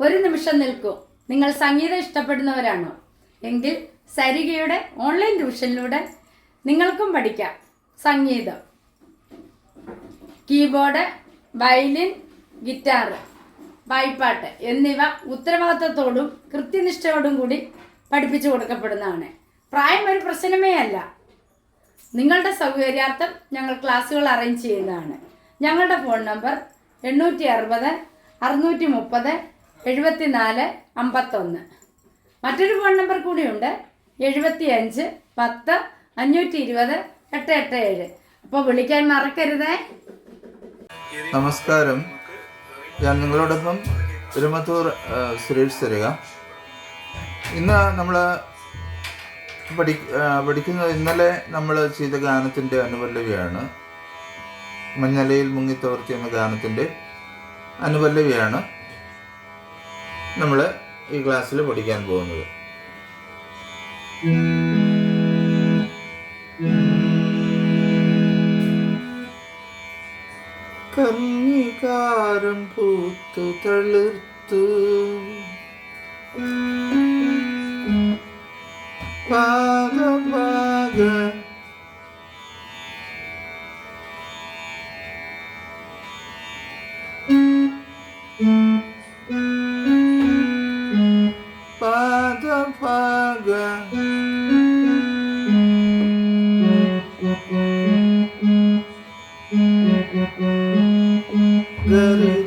ഒരു നിമിഷം നിൽക്കൂ. നിങ്ങൾ സംഗീതം ഇഷ്ടപ്പെടുന്നവരാണോ? എങ്കിൽ സരികയുടെ ഓൺലൈൻ ട്യൂഷനിലൂടെ നിങ്ങൾക്കും പഠിക്കാം. സംഗീതം. കീബോർഡ് വയലിൻ ഗിറ്റാർ വായ്പാട്ട് എന്നിവ ഉത്തരവാദിത്തത്തോടും കൃത്യനിഷ്ഠയോടും കൂടി പഠിപ്പിച്ചു കൊടുക്കപ്പെടുന്നതാണ്. പ്രായം ഒരു പ്രശ്നമേ അല്ല. നിങ്ങളുടെ സൗകര്യാർത്ഥം ഞങ്ങൾ ക്ലാസ്സുകൾ അറേഞ്ച് ചെയ്യുന്നതാണ്. ഞങ്ങളുടെ ഫോൺ നമ്പർ എണ്ണൂറ്റി അറുപത് അറുന്നൂറ്റി മുപ്പത് എഴുപത്തിനാല് അമ്പത്തൊന്ന്. മറ്റൊരു ഫോൺ നമ്പർ കൂടിയുണ്ട്. എഴുപത്തി അഞ്ച് പത്ത് അഞ്ഞൂറ്റി ഇരുപത് എട്ട് എട്ട് ഏഴ് അപ്പോൾ വിളിക്കാൻ മറക്കരുതേ. നമസ്കാരം. ഞാൻ നിങ്ങളോടൊപ്പം തിരുമത്തൂർ സുരേഷ് തരിക ഇന്ന് നമ്മൾ പഠി പഠിക്കുന്നത് ഇന്നലെ നമ്മൾ ചെയ്ത ഗാനത്തിന്റെ അനുപല്ലവിയാണ്. മഞ്ഞലയിൽ മുങ്ങിത്തവർത്തി എന്ന ഗാനത്തിന്റെ അനുപല്ലവിയാണ്. നമ്മൾ ഈ ക്ലാസ്സിൽ പഠിക്കാൻ പോകുന്നത്. കന്നികാരം പൂത്തു തളിർത്തു. പാദഭാഗ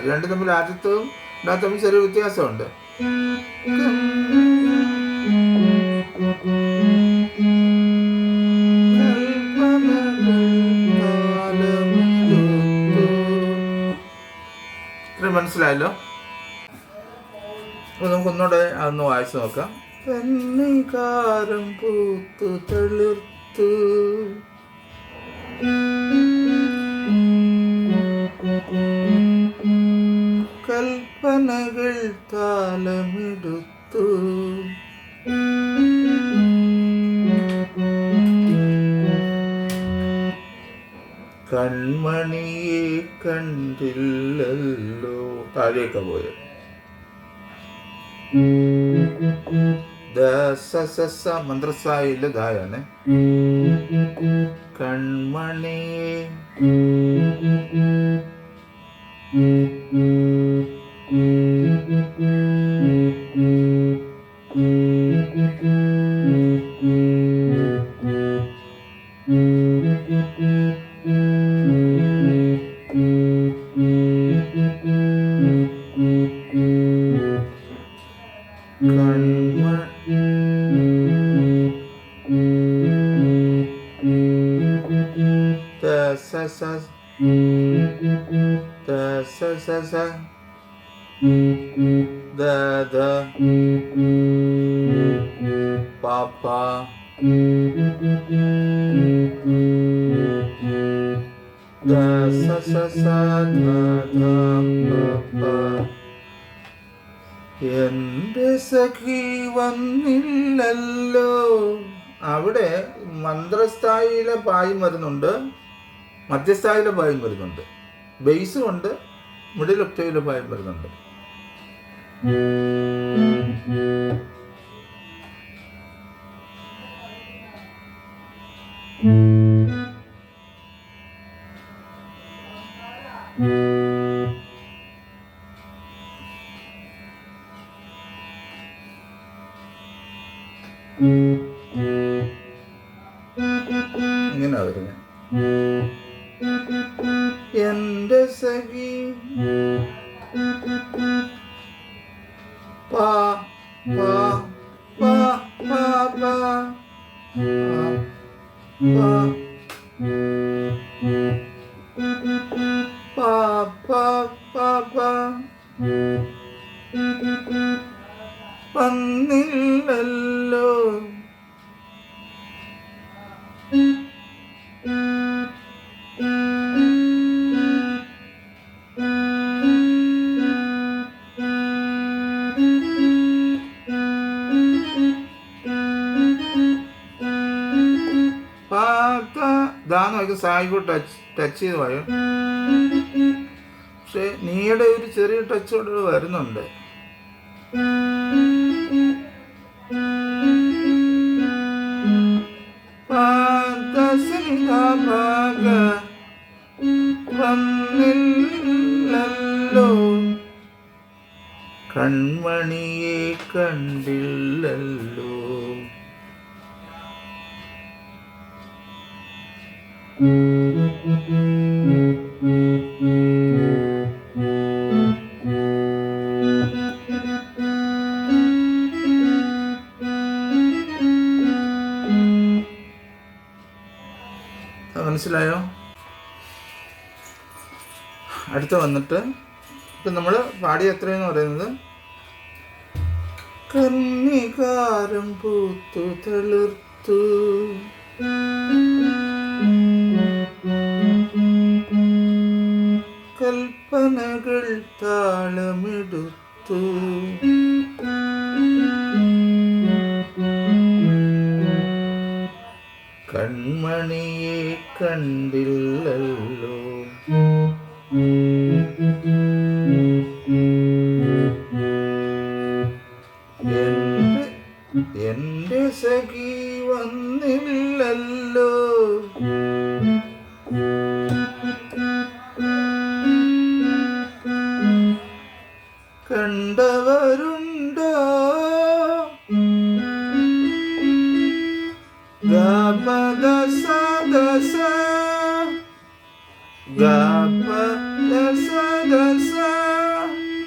ഗഗ രണ്ടും തമ്മിൽ ആദ്യത്തും രണ്ടാമത്തെ തമ്മിൽ ചെറിയ വ്യത്യാസമുണ്ട്. ഇത്രയും മനസ്സിലായല്ലോ? നമുക്ക് ഒന്നുകൂടെ അതൊന്ന് വായിച്ചു നോക്കാം. കന്നികാരം പൂത്തു തളിർത്തു. കൽപ്പനകൾ താളമെടുത്തു കൺമണിയെ കണ്ടില്ലല്ലോ. താഴേക്ക സ മന്ത്രസായില്ല ദായാണ് കൺമണിയെ കൺമ ത സ സ ത സ സ സ ദ ദ. പ പ ദ സ സ സ ധ ധ പ എന്റെ സഖി വന്നില്ലല്ലോ. അവിടെ മന്ത്രസ്ഥായിലെ പായും വരുന്നുണ്ട്. മധ്യസ്ഥായിലെ പായും വരുന്നുണ്ട്. ബേസും ഉണ്ട്. മിഡിൽ ഒക്ടേവിലെ പായും വരുന്നുണ്ട്. thank mm -hmm. you pa pa pa pa വന്നില്ലല്ലോ. പാക്ക ദാന്ന് നോക്കി സായിക്കോട്ട് ടച്ച് ടച്ച് ചെയ്ത് പറയും. പക്ഷേ നീയുടെ ഒരു ചെറിയ ടച്ച് ടച്ചോട് വരുന്നുണ്ട് കൺമണിയെ കണ്ടില്ലല്ലോ Thank you. മനസ്സിലായോ? അടുത്ത വന്നിട്ട് ഇപ്പം നമ്മൾ പാടിയ എത്രയെന്ന് പറയുന്നത്? കന്നികാരം പൂത്തു തളിർത്തു. കൽപ്പനകൾ താളമെടുത്തു. കൺമണിയെ കണ്ടില്ലല്ലോ Da ma da sa da sa Da ma da sa da sa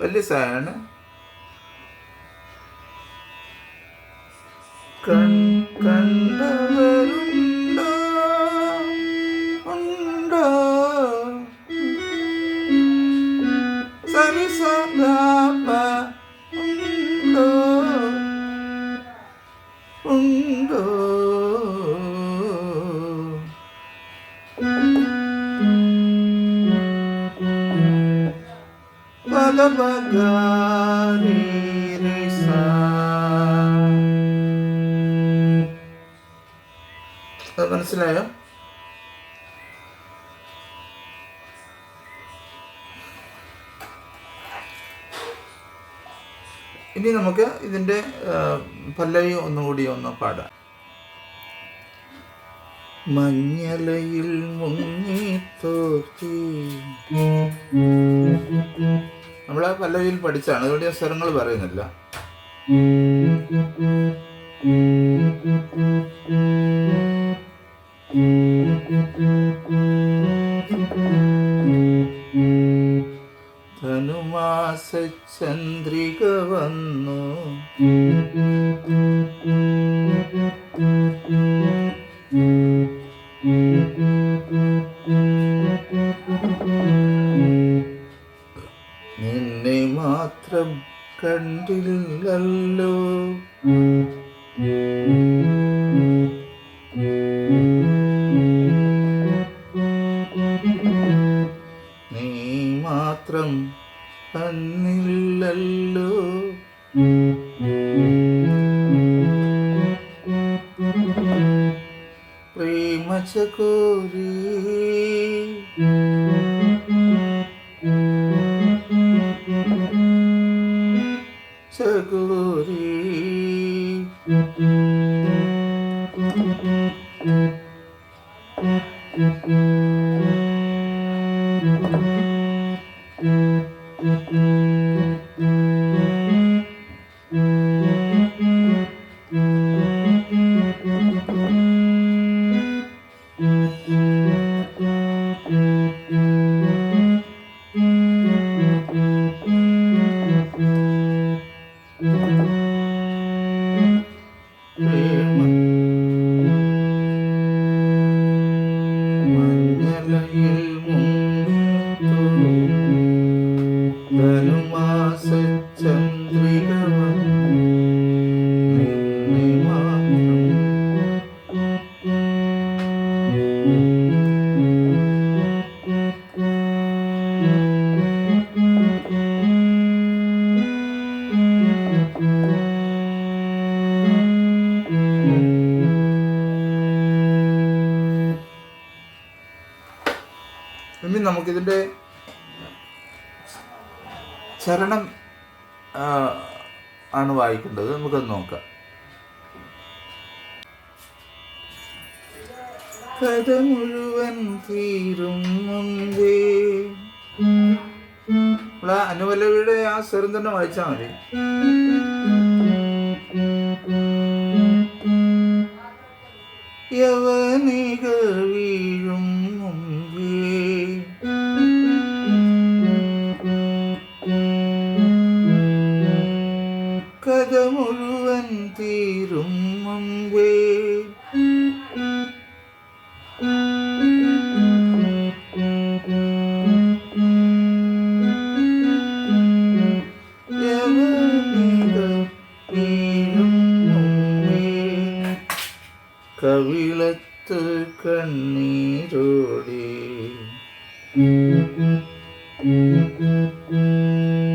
വലിയ സാണ് മനസ്സിലായോ? ഇനി നമുക്ക് ഇതിന്റെ പല്ലവി ഒന്നുകൂടി ഒന്ന് പാടാം. മഞ്ഞലയിൽ മുങ്ങി തോറ്റി നമ്മൾ ആ പല്ലവിയിൽ പഠിച്ചാണ്. അതുകൊണ്ട് ഞാൻ സ്വരങ്ങൾ പറയുന്നില്ല. ധനുമാസ ചന്ദ്രിക വന്നു. सगोरी ചരണം ആ, ആണ് വായിക്കേണ്ടത്. നമുക്കത് നോക്കാം. കഥ മുഴുവൻ തീരും മുൻപേ. നമ്മൾ ആ സ്വരം തന്നെ വായിച്ചാൽ മതി. യവനിക വീഴും Thank you.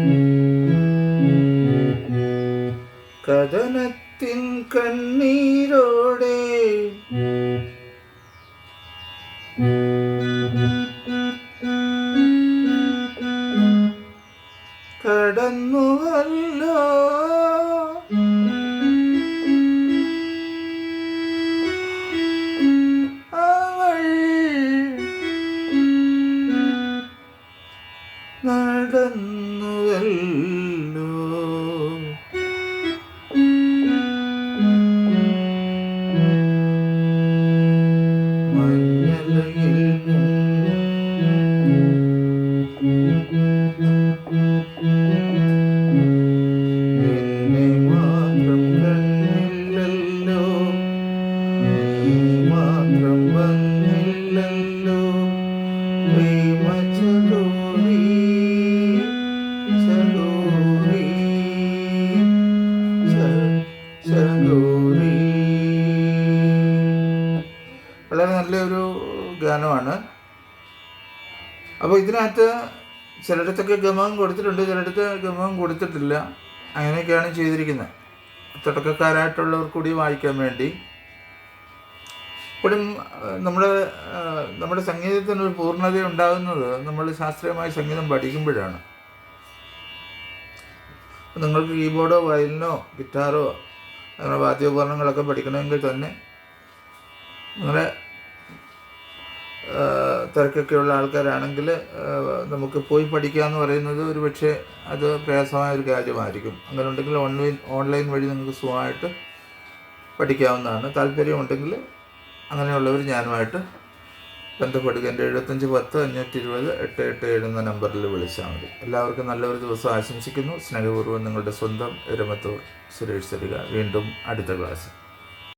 ഇതിനകത്ത് ചിലയിടത്തൊക്കെ ഗമകം കൊടുത്തിട്ടുണ്ട് ചിലയിടത്ത് ഗമകം കൊടുത്തിട്ടില്ല. അങ്ങനെയൊക്കെയാണ് ചെയ്തിരിക്കുന്നത്. തുടക്കക്കാരായിട്ടുള്ളവർ കൂടി വായിക്കാൻ വേണ്ടി. ഇപ്പോഴും നമ്മുടെ നമ്മുടെ സംഗീതത്തിനൊരു പൂർണത ഉണ്ടാകുന്നത് നമ്മൾ ശാസ്ത്രീയമായ സംഗീതം പഠിക്കുമ്പോഴാണ്. നിങ്ങൾക്ക് കീബോർഡോ വയലിനോ ഗിറ്റാറോ അങ്ങനെ വാദ്യോപകരണങ്ങളൊക്കെ പഠിക്കണമെങ്കിൽ തന്നെ നിങ്ങളെ തിരക്കൊക്കെയുള്ള ആൾക്കാരാണെങ്കിൽ നമുക്ക് പോയി പഠിക്കുക എന്ന് പറയുന്നത് ഒരു പക്ഷേ അത് പ്രയാസമായ ഒരു കാര്യമായിരിക്കും. അങ്ങനെ ഉണ്ടെങ്കിൽ ഓൺലൈൻ ഓൺലൈൻ വഴി നിങ്ങൾക്ക് സുഖമായിട്ട് പഠിക്കാവുന്നതാണ്. താല്പര്യമുണ്ടെങ്കിൽ അങ്ങനെയുള്ളവർ ഞാനുമായിട്ട് ബന്ധപ്പെടുക. എന്റെ എഴുപത്തഞ്ച് പത്ത് അഞ്ഞൂറ്റി ഇരുപത് എട്ട് എട്ട് ഏഴ് എന്ന നമ്പറിൽ വിളിച്ചാൽ മതി. എല്ലാവർക്കും നല്ലൊരു ദിവസം ആശംസിക്കുന്നു. സ്നേഹപൂർവം നിങ്ങളുടെ സ്വന്തം എരമത്തൂർ സുരേഷ് തരിക വീണ്ടും അടുത്ത ക്ലാസ്